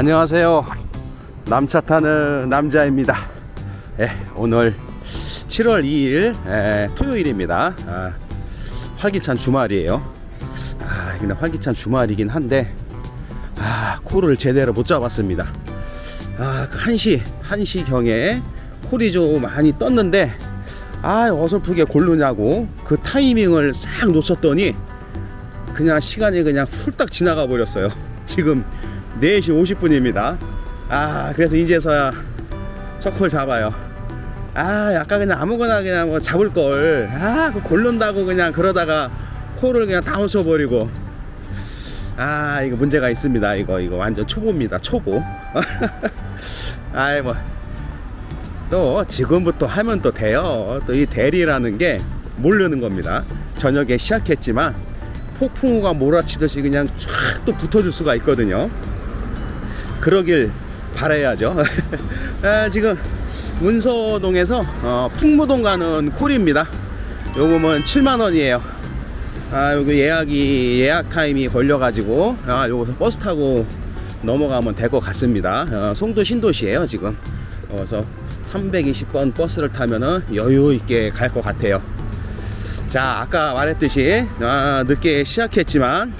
안녕하세요. 남차 타는 남자입니다. 예, 오늘 7월 2일 예, 토요일입니다. 아, 활기찬 주말이에요. 아, 근데 활기찬 주말이긴 한데 아, 코를 제대로 못 잡았습니다. 아, 그 1시, 1시 경에 콜이 좀 많이 떴는데 아, 어설프게 고르냐고 그 타이밍을 싹 놓쳤더니 그냥 시간이 그냥 훌딱 지나가 버렸어요. 지금 4시 50분입니다. 아, 그래서 이제서야 첫콜 잡아요. 아, 약간 그냥 아무거나 그냥 뭐 잡을 걸. 아, 그 고른다고 그냥 그러다가 콜을 그냥 다 놓쳐버리고. 아, 이거 문제가 있습니다. 이거, 이거 완전 초보입니다. 초보. 아이, 뭐. 또 지금부터 하면 또 돼요. 또 이 대리라는 게 모르는 겁니다. 저녁에 시작했지만 폭풍우가 몰아치듯이 그냥 쫙 또 붙어줄 수가 있거든요. 그러길 바라야죠. 아, 지금 문서동에서 어, 풍무동 가는 콜입니다. 요금은 7만 원이에요. 아, 여기 예약이 예약 타임이 걸려가지고 아, 요거서 버스 타고 넘어가면 될 것 같습니다. 어, 송도 신도시예요 지금. 그래서 320번 버스를 타면은 여유 있게 갈 것 같아요. 자, 아까 말했듯이 아, 늦게 시작했지만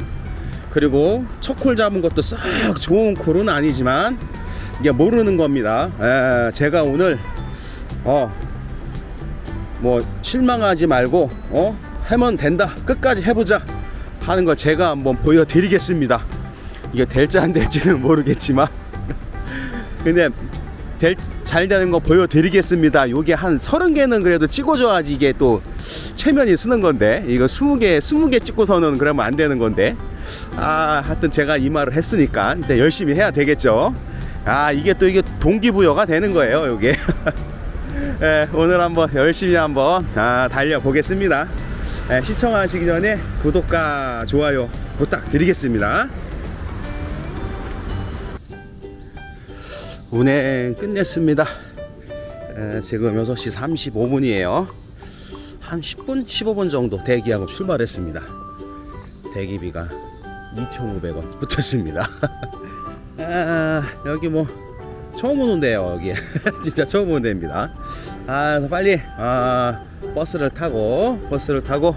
그리고 첫콜 잡은 것도 썩 좋은 콜은 아니지만 이게 모르는 겁니다. 에, 제가 오늘 어 뭐 실망하지 말고 어 하면 된다 끝까지 해보자 하는 걸 제가 한번 보여드리겠습니다. 이게 될지 안 될지는 모르겠지만 근데 될, 잘 되는 거 보여드리겠습니다. 요게 한 30개는 그래도 찍어줘야지 이게 또 최면이 쓰는 건데 이거 20개 20개 찍고서는 그러면 안 되는 건데 아 하여튼 제가 이 말을 했으니까 일단 열심히 해야 되겠죠. 아 이게 또 이게 동기부여가 되는 거예요. 요게 예, 오늘 한번 열심히 한번 아, 달려 보겠습니다. 예, 시청하시기 전에 구독과 좋아요 부탁드리겠습니다. 운행 끝냈습니다. 에, 지금 6시 35분이에요. 한 10분, 15분 정도 대기하고 출발했습니다. 대기비가 2,500원 붙었습니다. 아, 여기 뭐 처음 오는 데요, 여기. 진짜 처음 오는 데입니다. 아, 빨리 아, 버스를 타고 버스를 타고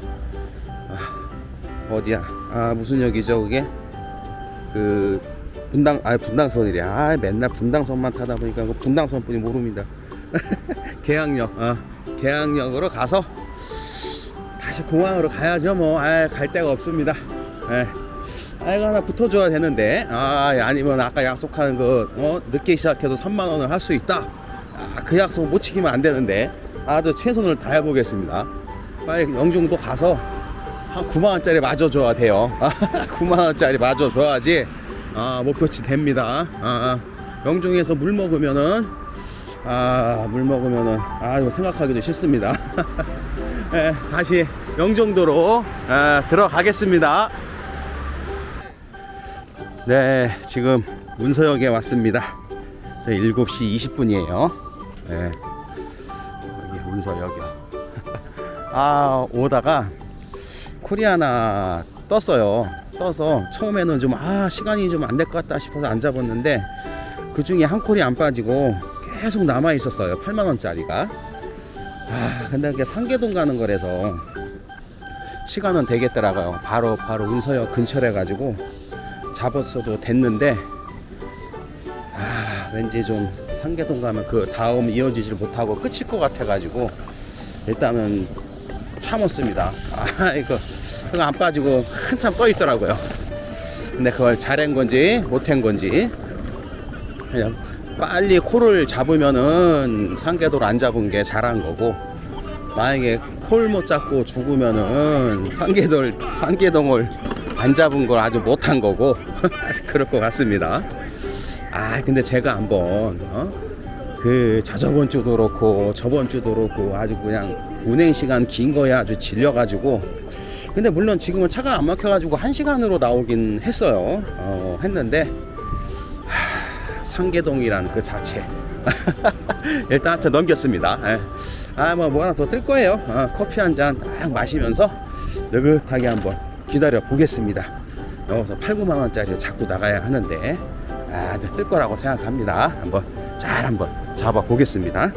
아, 어디야? 아, 무슨 역이죠, 그게? 그 분당 아 분당선이래. 아 맨날 분당선만 타다 보니까 그 분당선뿐이 모릅니다. 계양역, 어, 계양역으로 가서 다시 공항으로 가야죠. 뭐, 아, 갈 데가 없습니다. 예. 아, 이거 하나 붙어줘야 되는데, 아, 아니면 아까 약속한 그, 어, 늦게 시작해도 3만 원을 할 수 있다. 아, 그 약속 못 지키면 안 되는데, 아주 최선을 다해 보겠습니다. 빨리 영종도 가서 한 9만 원짜리 맞아줘야 돼요. 9만 원짜리 맞아줘야지. 아, 목표치 됩니다. 아, 아, 영종에서 물 먹으면은, 아, 물 먹으면은, 아, 이거 생각하기도 싫습니다. 예, 다시 영종도로 아, 들어가겠습니다. 네, 지금 문서역에 왔습니다. 저 7시 20분이에요. 네, 여기 문서역이요. 아, 오다가 코리아나 떴어요. 떠서 처음에는 좀 아 시간이 좀 안 될 것 같다 싶어서 안 잡았는데 그 중에 한 콜이 안 빠지고 계속 남아 있었어요. 8만 원짜리가. 아 근데 그게 상계동 가는 거라서 시간은 되겠더라고요. 바로 바로 운서역 근처래 가지고 잡았어도 됐는데 아 왠지 좀 상계동 가면 그 다음 이어지질 못하고 끝일 것 같아 가지고 일단은 참았습니다. 아 이거 그거 안 빠지고 한참 떠 있더라고요. 근데 그걸 잘한 건지 못한 건지 그냥 빨리 코를 잡으면은 상계도를 안 잡은 게 잘한 거고 만약에 콜 못 잡고 죽으면은 상계돌 상계동을 안 잡은 걸 아주 못한 거고 그럴 것 같습니다. 아 근데 제가 한번 어? 그 저저번 주도 그렇고 저번 주도 그렇고 아주 그냥 운행 시간 긴 거에 아주 질려가지고 근데 물론 지금은 차가 안 막혀가지고 한 시간으로 나오긴 했어요. 어, 했는데 하, 상계동이란 그 자체 일단 하여튼 넘겼습니다. 아뭐 뭐 하나 더 뜰 거예요. 어, 커피 한 잔 딱 마시면서 느긋하게 한번 기다려 보겠습니다. 여기서 8, 9만 원짜리 자꾸 나가야 하는데 아, 뜰 거라고 생각합니다. 한번 잘 한번 잡아 보겠습니다.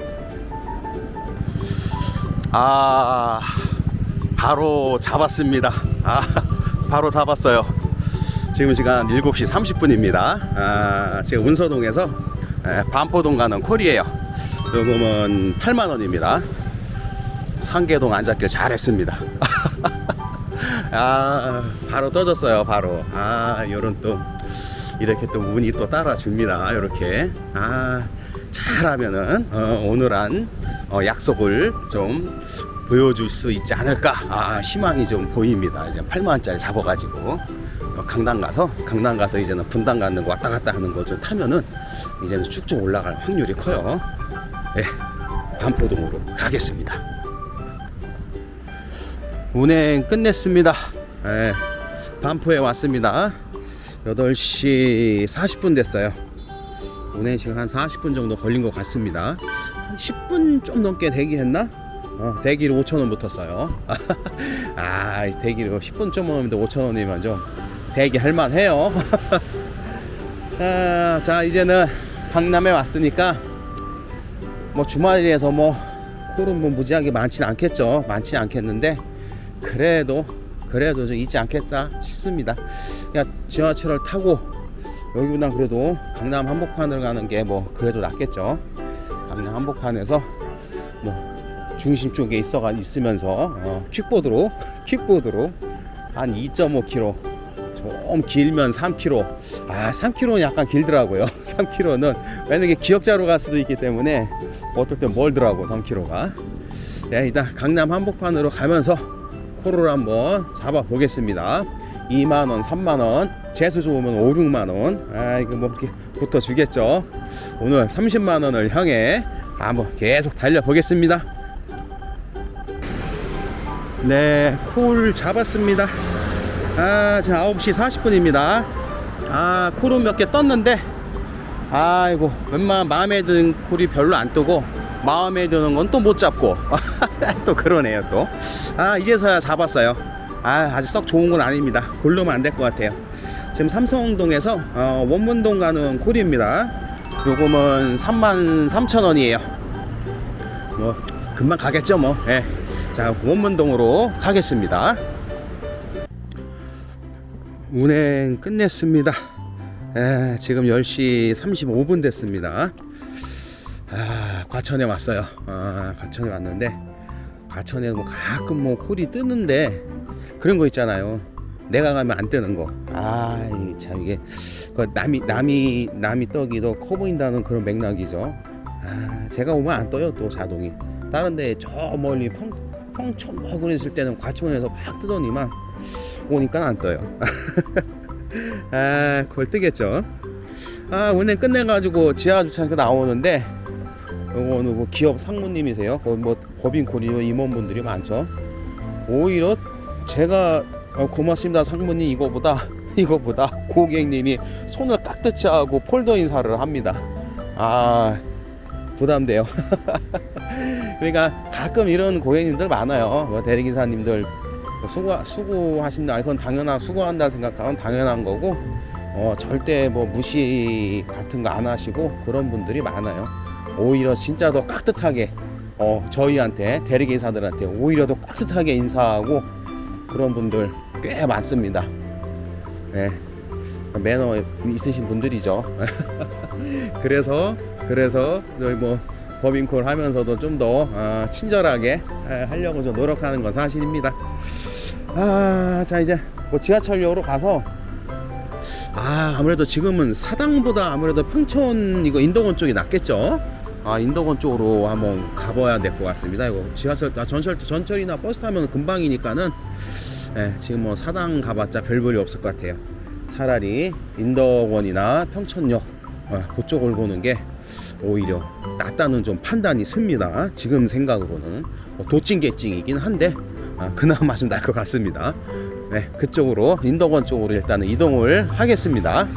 아, 바로 잡았습니다. 아, 바로 잡았어요. 지금 시간 7시 30분입니다. 아, 지금 운서동에서 에, 반포동 가는 콜이에요. 요금은 8만 원입니다. 상계동 앉았길 잘했습니다. 아, 바로 떠졌어요, 바로. 아, 요런 또, 이렇게 또 운이 또 따라줍니다, 요렇게. 아, 잘하면은, 어, 오늘 한 어, 약속을 좀 보여줄 수 있지 않을까. 아, 희망이 좀 보입니다. 이제 8만원짜리 잡아가지고. 어, 강당 가서, 강당 가서 이제는 분당 가는 거 왔다 갔다 하는 거 좀 타면은, 이제는 쭉쭉 올라갈 확률이 커요. 예, 반포동으로 가겠습니다. 운행 끝냈습니다. 예, 반포에 왔습니다. 8시 40분 됐어요. 운행 시간 한 40분 정도 걸린 것 같습니다. 한 10분 좀 넘게 대기했나? 어, 대기를 5,000원 붙었어요. 아, 대기를 10분 좀 넘는데 5,000원이면 좀 대기할 만해요. 아, 자, 이제는 강남에 왔으니까 뭐 주말이라서 뭐 콜은 뭐 무지하게 많지는 않겠죠. 많지는 않겠는데 그래도 그래도 좀 있지 않겠다 싶습니다. 그냥 지하철을 타고 여기보다 그래도 강남 한복판을 가는 게 뭐 그래도 낫겠죠. 강남 한복판에서 뭐 중심 쪽에 있어가 있으면서 어, 퀵보드로 퀵보드로 한 2.5km 좀 길면 3km 아 3km는 약간 길더라고요 3km는 왜냐면 기억자로 갈 수도 있기 때문에 어떨 땐 멀더라고 3km가 네, 일단 강남 한복판으로 가면서 코를 한번 잡아 보겠습니다. 2만원 3만원 재수 좋으면 5, 6만원. 아 이거 뭐 이렇게 붙어 주겠죠? 오늘 30만원을 향해 한번 계속 달려 보겠습니다. 네, 콜 잡았습니다. 아, 지금 9시 40분입니다. 아, 콜은 몇 개 떴는데, 아이고, 웬만 마음에 드는 콜이 별로 안 뜨고, 마음에 드는 건 또 못 잡고, 또 그러네요, 또. 아, 이제서야 잡았어요. 아, 아주 썩 좋은 건 아닙니다. 고르면 안 될 것 같아요. 지금 삼성동에서 어, 원문동 가는 콜입니다. 요금은 3만 3천 원이에요. 뭐 금방 가겠죠 뭐. 예. 자 원문동으로 가겠습니다. 운행 끝냈습니다. 예, 지금 10시 35분 됐습니다. 아, 과천에 왔어요. 아, 과천에 왔는데 과천에 뭐 가끔 뭐 콜이 뜨는데 그런 거 있잖아요. 내가 가면 안 뜨는 거. 아, 이참 이게 그 남이 남이 남이 떠기도 커 보인다는 그런 맥락이죠. 아, 제가 오면 안 떠요 또 자동이. 다른데 저 멀리 평 평촌먹은 있을 때는 과천에서 막 뜨더니만 오니까 안 떠요. 아, 그걸 뜨겠죠. 아, 오늘 끝내가지고 지하 주차장에 나오는데 요거는 뭐 기업 상무님이세요. 거기 뭐 법인콜이요 임원분들이 많죠. 오히려 제가 어, 고맙습니다 상무님 이거보다 이거보다 고객님이 손을 깍듯이 하고 폴더 인사를 합니다. 아 부담돼요. 그러니까 가끔 이런 고객님들 많아요. 뭐 대리기사님들 뭐 수고 수고하신다. 그건 당연한 수고한다 생각하면 당연한 거고 어, 절대 뭐 무시 같은 거 안 하시고 그런 분들이 많아요. 오히려 진짜 더 깍듯하게 어, 저희한테 대리기사들한테 오히려 더 깍듯하게 인사하고 그런 분들 꽤 많습니다. 네. 매너 있으신 분들이죠. 그래서 그래서 저희 뭐 법인콜 하면서도 좀더 친절하게 아, 하려고 좀 노력하는 건 사실입니다. 아, 자 이제 뭐 지하철역으로 가서 아 아무래도 지금은 사당보다 아무래도 평촌 이거 인덕원 쪽이 낫겠죠. 아 인덕원 쪽으로 한번 가봐야 될 것 같습니다. 이거 지하철 아, 전철 전철이나 버스 타면 금방이니까는 예, 지금 뭐 사당 가봤자 별 볼이 없을 것 같아요. 차라리 인덕원이나 평촌역 어, 그쪽을 보는 게 오히려 낫다는 좀 판단이 씁니다. 지금 생각으로는 뭐 도찐개찐이긴 한데 아, 그나마 좀 나을 것 같습니다. 네, 그쪽으로 인덕원 쪽으로 일단은 이동을 하겠습니다.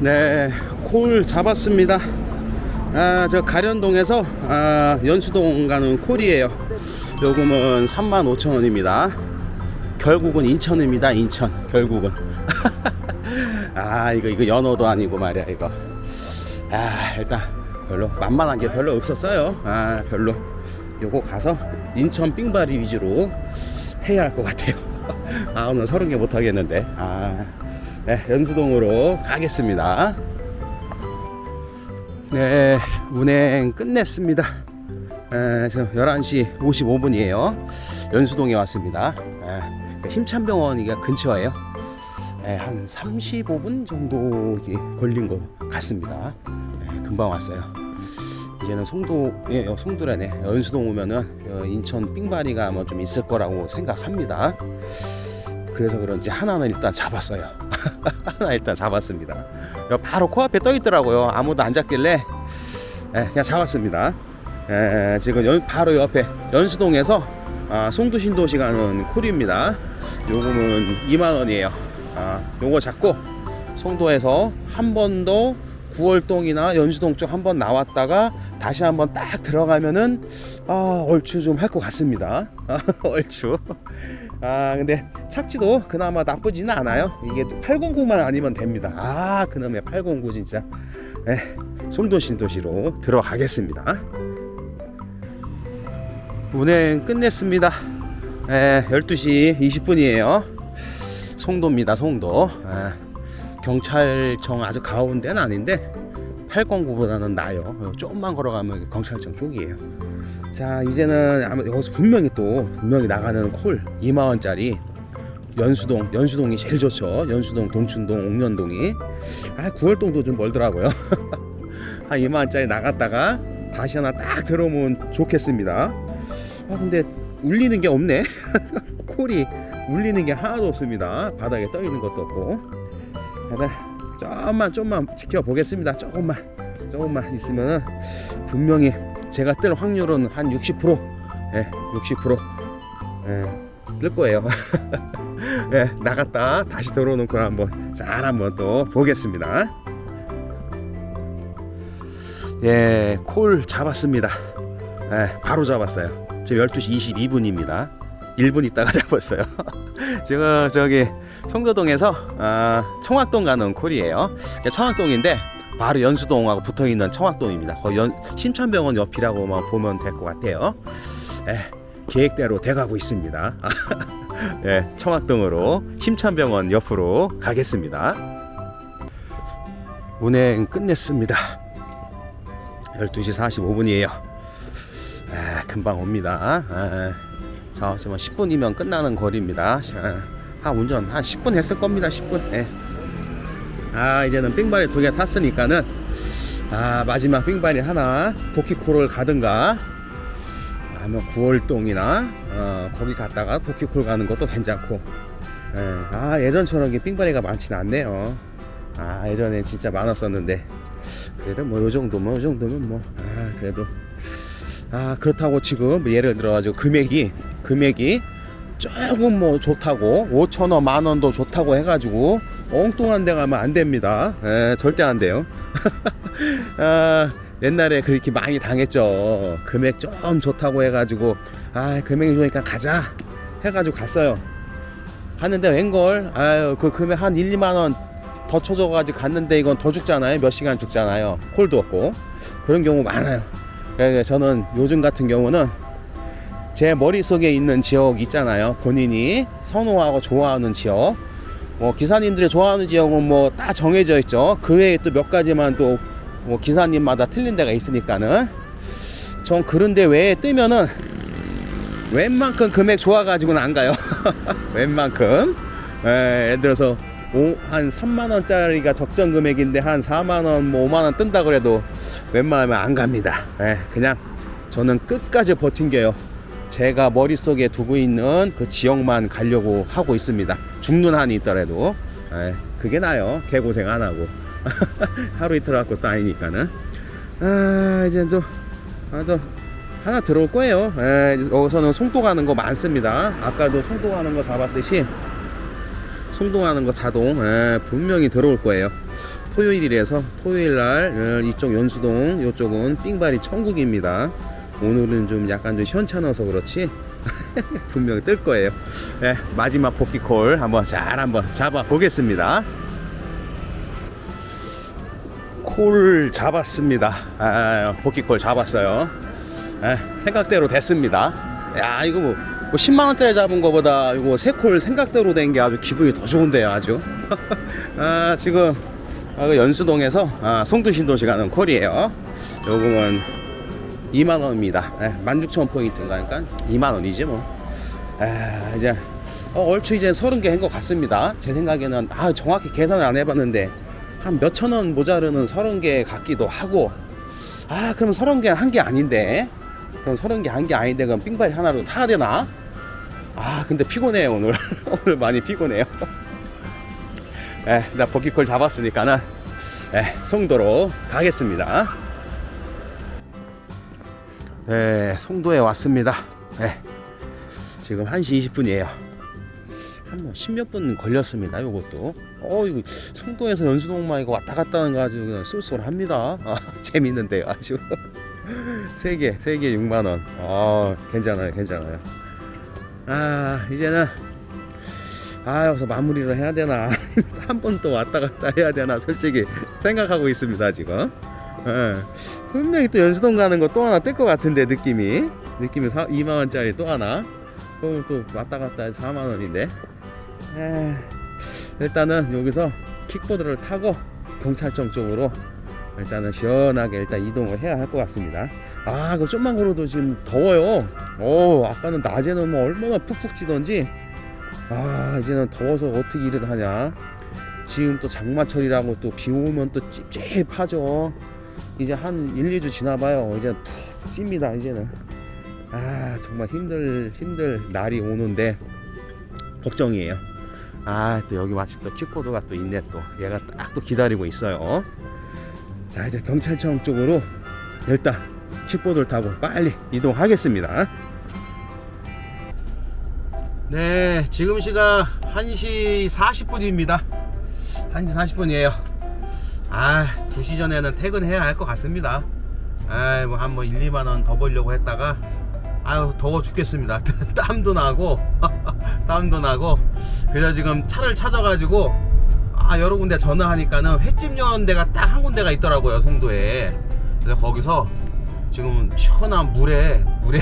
네, 콜 잡았습니다. 아, 저 가련동에서 아, 연수동 가는 콜이에요. 요금은 35,000원입니다. 결국은 인천입니다. 인천. 결국은. 아 이거 이거 연어도 아니고 말이야 이거 아 일단 별로 만만한 게 별로 없었어요 아 별로 요거 가서 인천 삥바리 위주로 해야 할 것 같아요 아 오늘 서른 개 못 하겠는데 아 네, 연수동으로 가겠습니다 네 운행 끝냈습니다 에, 지금 11시 55분이에요 연수동에 왔습니다 에, 힘찬병원이가 근처에요 네, 한 35분 정도 걸린 것 같습니다. 네, 금방 왔어요. 이제는 송도, 예, 어, 송도라네. 연수동 오면은 어, 인천 삥바리가 뭐좀 있을 거라고 생각합니다. 그래서 그런지 하나는 일단 잡았어요. 하나 일단 잡았습니다. 여 바로 코앞에 떠 있더라고요. 아무도 안 잡길래 예, 그냥 잡았습니다. 예, 지금 연- 바로 옆에 연수동에서 아, 송도 신도시 가는 콜입니다. 요금은 2만 원이에요. 아, 요거 잡고 송도에서 한 번 더 구월동이나 연수동 쪽 한 번 나왔다가 다시 한 번 딱 들어가면은 아, 얼추 좀 할 것 같습니다. 아, 얼추. 아, 근데 착지도 그나마 나쁘지는 않아요. 이게 809만 아니면 됩니다. 아, 그놈의 809 진짜. 에, 송도 신도시로 들어가겠습니다. 운행 끝냈습니다. 에, 12시 20분이에요. 송도입니다, 송도. 아, 경찰청 아주 가운데는 아닌데 809보다는 나요. 어, 조금만 걸어가면 경찰청 쪽이에요. 자, 이제는 아마 여기서 분명히 또 분명히 나가는 콜 2만 원짜리 연수동, 연수동이 제일 좋죠. 연수동, 동춘동, 옥년동이. 아, 구월동도 좀 멀더라고요. 한 2만 원짜리 나갔다가 다시 하나 딱 들어오면 좋겠습니다. 아, 근데 울리는 게 없네. 콜이 울리는 게 하나도 없습니다. 바닥에 떠 있는 것도 없고. 하나 조금만 좀만 지켜보겠습니다. 조금만 조금만 있으면은 분명히 제가 뜰 확률은 한 60%, 예, 60%, 예, 뜰 거예요. 예, 나갔다 다시 들어오는 걸 한번 잘 한번 또 보겠습니다. 예, 콜 잡았습니다. 예, 바로 잡았어요. 지금 12시 22분입니다. 1분 있다가 잡았어요. 지금 저기 송도동에서 아, 청학동 가는 콜이에요. 청학동인데 바로 연수동하고 붙어 있는 청학동입니다. 거의 연, 심천병원 옆이라고만 보면 될 것 같아요. 예, 계획대로 돼가고 있습니다. 예, 청학동으로 심천병원 옆으로 가겠습니다. 운행 끝냈습니다. 12시 45분이에요. 아, 금방 옵니다. 아, 자, 지금 10분이면 끝나는 거리입니다. 아, 한 운전 한 10분 했을 겁니다. 10분. 예. 아, 이제는 빙발이 두 개 탔으니까는 아, 마지막 빙발이 하나 도키콜을 가든가 아니면 구월동이나 어, 거기 갔다가 도키콜 가는 것도 괜찮고. 예. 아, 예전처럼 빙발이가 많지는 않네요. 아, 예전에 진짜 많았었는데 그래도 뭐 요 정도면 요 정도면 뭐 아, 그래도 아 그렇다고 지금 뭐 예를 들어 가지고 금액이 금액이 조금 뭐 좋다고 5천 원, 만 원도 좋다고 해가지고 엉뚱한 데 가면 안 됩니다. 에, 절대 안 돼요. 아, 옛날에 그렇게 많이 당했죠. 금액 좀 좋다고 해가지고 아 금액이 좋으니까 가자 해가지고 갔어요. 갔는데 웬걸 아유 그 금액 한 1, 2만 원 더 쳐줘가지고 갔는데 이건 더 죽잖아요. 몇 시간 죽잖아요. 콜도 없고 그런 경우 많아요. 그러니까 저는 요즘 같은 경우는 제 머릿속에 있는 지역 있잖아요. 본인이 선호하고 좋아하는 지역. 뭐 기사님들이 좋아하는 지역은 뭐 다 정해져 있죠. 그 외에 또 몇 가지만 또 뭐 기사님마다 틀린 데가 있으니까는 전 그런데 외에 뜨면은 웬만큼 금액 좋아가지고는 안 가요. 웬만큼. 에, 예를 들어서 오, 한 3만 원짜리가 적정 금액인데 한 4만 원, 뭐 5만 원 뜬다 그래도 웬만하면 안 갑니다. 에, 그냥 저는 끝까지 버틴게요. 제가 머릿속에 두고 있는 그 지역만 가려고 하고 있습니다. 죽는 한이 있더라도 에, 그게 나요. 개고생 안 하고 하루 이틀 할 것도 아니니까는 아 이제 또 아, 또 하나 들어올 거예요. 에, 여기서는 송도 가는 거 많습니다. 아까도 송도 가는 거 잡았듯이 송도 가는 거 자동 에, 분명히 들어올 거예요. 토요일이라서 토요일 날 어, 이쪽 연수동 이쪽은 삥바리 천국입니다. 오늘은 좀 약간 좀 시원찮아서 그렇지 분명히 뜰 거예요. 예, 마지막 복귀콜 한번 잘 한번 잡아 보겠습니다. 콜 잡았습니다. 아, 복귀콜 잡았어요. 아, 생각대로 됐습니다. 야, 이거 뭐, 뭐 10만 원짜리 잡은 거보다 이거 세 콜 생각대로 된 게 아주 기분이 더 좋은데요, 아주. 아, 지금 아, 그 연수동에서 아, 송도신도시 가는 콜이에요. 요금은 2만 원입니다. 예, 16,000 포인트인가 그러니까 2만 원이지 뭐. 아, 이제 어, 얼추 이제 30개 한 것 같습니다. 제 생각에는 아, 정확히 계산을 안 해봤는데 한 몇천 원 모자르는 30개 같기도 하고 아, 그럼 30개 한 게 아닌데 그럼 30개 한 게 아닌데 그럼 삥바리 하나로 타야 되나? 아, 근데 피곤해요 오늘 오늘 많이 피곤해요. 예, 나 버기콜 잡았으니까는 예, 송도로 가겠습니다. 네, 송도에 왔습니다. 네, 지금 1시 20분이에요. 한뭐 십몇 분 걸렸습니다. 요것도. 어, 이거 송도에서 연수동만 이거 왔다 갔다 하는 거 아주 그냥 쏠쏠합니다. 아, 재밌는데요, 아주. 세 개, 세개 6만 원. 아, 괜찮아요, 괜찮아요. 아, 이제는 아, 여기서 마무리를 해야 되나? 한 번 또 왔다 갔다 해야 되나? 솔직히 생각하고 있습니다, 지금. 예. 분명히 또 연수동 가는 거 또 하나 뜰 것 같은데 느낌이. 느낌이 4, 2만 원짜리 또 하나. 그럼 또 왔다 갔다 해서 4만 원인데. 에, 일단은 여기서 킥보드를 타고 경찰청 쪽으로 일단은 시원하게 일단 이동을 해야 할 것 같습니다. 아 그거 좀만 걸어도 지금 더워요. 오 아까는 낮에는 뭐 얼마나 푹푹 찌던지. 아 이제는 더워서 어떻게 일을 하냐. 지금 또 장마철이라고 또 비 오면 또 찝찝하죠 이제 한 1, 2주 지나봐요. 이제 푹 찝니다. 이제는. 아 정말 힘들 힘들 날이 오는데 걱정이에요. 아 또 여기 마침 또 킥보드가 또 있네 또 얘가 딱 또 기다리고 있어요. 자 이제 경찰청 쪽으로 일단 킥보드를 타고 빨리 이동하겠습니다. 네 지금 시각 1시 40분입니다. 1시 40분이에요. 아, 2시 전에는 퇴근해야 할 것 같습니다. 아, 뭐한뭐 1, 2만 원 더 벌려고 했다가 아유, 더워 죽겠습니다. 땀도 나고 땀도 나고 그래서 지금 차를 찾아 가지고 아, 여러 군데 전화하니까는 횟집 연 데가 딱 한 군데가 있더라고요, 송도에. 그래서 거기서 지금 시원한 물에 물에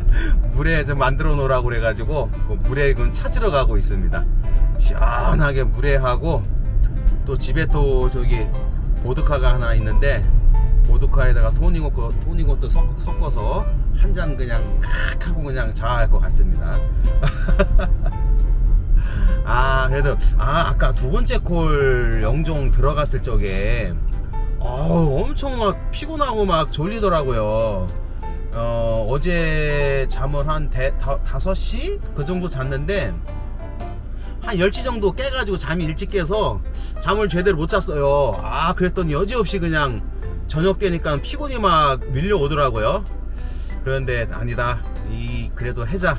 물에 좀 만들어 놓으라고 그래 가지고 그 물에 지금 찾으러 가고 있습니다. 시원하게 물에 하고 또 집에 또 저기 보드카가 하나 있는데 보드카에다가 토닉 토닉도 섞어서 한 잔 그냥 칵 하고 그냥 자할 것 같습니다. 아 그래도 아 아까 두 번째 콜 영종 들어갔을 적에 어 엄청 막 피곤하고 막 졸리더라고요. 어 어제 잠을 한 대, 다, 5시 그 정도 잤는데 한 10시 정도 깨가지고 잠이 일찍 깨서 잠을 제대로 못 잤어요. 아, 그랬더니 여지없이 그냥 저녁 깨니까 피곤이 막 밀려오더라고요. 그런데 아니다. 이, 그래도 해자.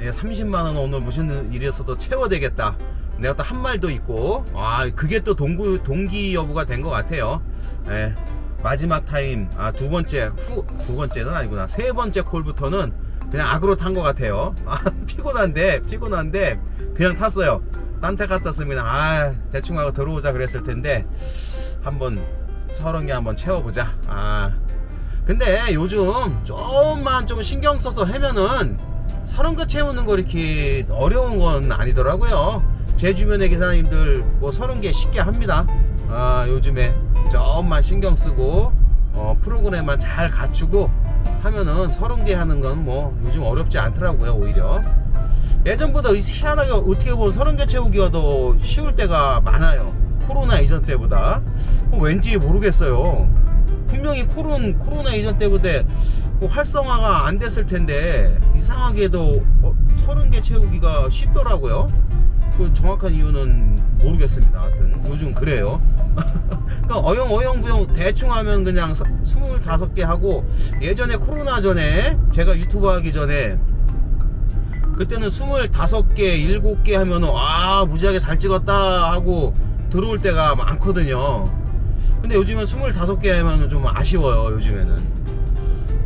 30만원 오늘 무슨 일이었어도 채워되겠다. 내가 또 한 말도 있고, 아, 그게 또 동구, 동기 여부가 된 것 같아요. 예. 마지막 타임, 아, 두 번째, 후, 두 번째는 아니구나. 세 번째 콜부터는 그냥 악으로 탄 것 같아요. 아, 피곤한데, 피곤한데, 그냥 탔어요. 딴데 갔었으면 그냥 아 대충 하고 들어오자 그랬을 텐데 한번 개 한번 채워보자. 아 근데 요즘 좀만 좀 신경 써서 하면은 서른 개 채우는 거 이렇게 어려운 건 아니더라고요. 제 주변의 기사님들 뭐 서른 개 쉽게 합니다. 아 요즘에 좀만 신경 쓰고 어, 프로그램만 잘 갖추고 하면은 서른 개 하는 건 뭐 요즘 어렵지 않더라고요 오히려. 예전보다 희한하게 어떻게 보면 서른 개 채우기가 더 쉬울 때가 많아요. 코로나 이전 때보다. 어, 왠지 모르겠어요. 분명히 코론, 코로나 이전 때보다 뭐 활성화가 안 됐을 텐데 이상하게도 어, 서른 개 채우기가 쉽더라고요. 그 정확한 이유는 모르겠습니다. 하여튼 요즘 그래요. 그러니까 어영 어영 부영 대충 하면 그냥 25개 하고 예전에 코로나 전에 제가 유튜브 하기 전에 그때는 25개, 7개 하면은 아 무지하게 잘 찍었다 하고 들어올 때가 많거든요. 근데 요즘은 25개 하면 좀 아쉬워요. 요즘에는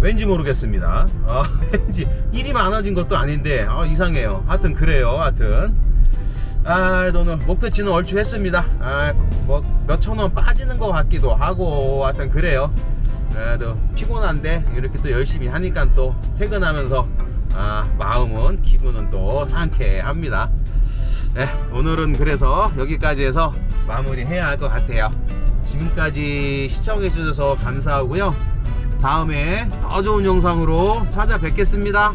왠지 모르겠습니다. 아, 왠지 일이 많아진 것도 아닌데 아, 이상해요. 하여튼 그래요. 하여튼 아, 오늘 목표치는 얼추 했습니다. 아, 뭐 몇천 원 빠지는 것 같기도 하고, 하여튼 그래요. 그래도 피곤한데 이렇게 또 열심히 하니까 또 퇴근하면서 아, 마음은 기분은 또 상쾌합니다. 네, 오늘은 그래서 여기까지 해서 마무리해야 할 것 같아요. 지금까지 시청해 주셔서 감사하고요. 다음에 더 좋은 영상으로 찾아뵙겠습니다.